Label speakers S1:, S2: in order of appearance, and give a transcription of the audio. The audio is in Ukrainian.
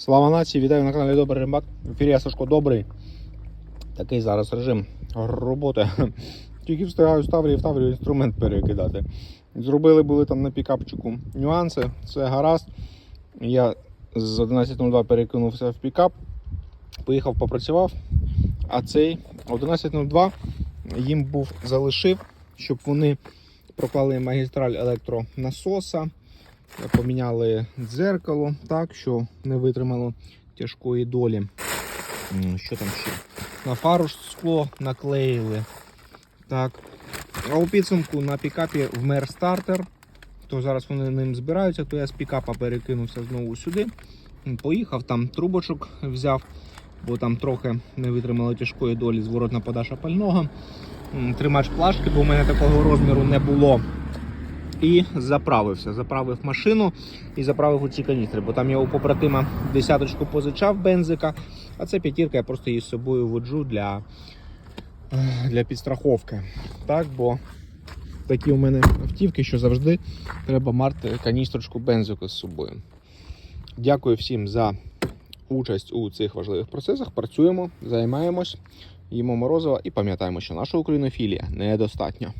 S1: Слава нації, вітаю на каналі Добрий Римбак. В ефірі я Сашко Добрий. Такий зараз режим роботи. Тільки встигаю з Таврії в Таврію інструмент перекидати. Зробили були там на пікапчику нюанси, все гаразд. Я з 11.02 перекинувся в пікап, поїхав, попрацював. А цей 11.02 їм був залишив, щоб вони проклали магістраль електронасоса поміняли дзеркало, так, що не витримало тяжкої долі. Що там ще? На фару скло наклеїли. Так. А у підсумку на пікапі вмер стартер. То зараз вони ним збираються, то я з пікапа перекинувся знову сюди. Поїхав там трубочок взяв, бо там трохи не витримало тяжкої долі зворотна подача пального. Тримач плашки, бо в мене такого розміру не було і заправився. Заправив машину і заправив у ці каністри, бо там я у побратима десяточку позичав бензика, а це п'ятірка, я просто її з собою воджу для, для підстраховки. Так, бо такі у мене автівки, що завжди треба мати каністрочку бензику з собою. Дякую всім за участь у цих важливих процесах. Працюємо, займаємось, їмо морозиво і пам'ятаємо, що наша українофілія недостатньо.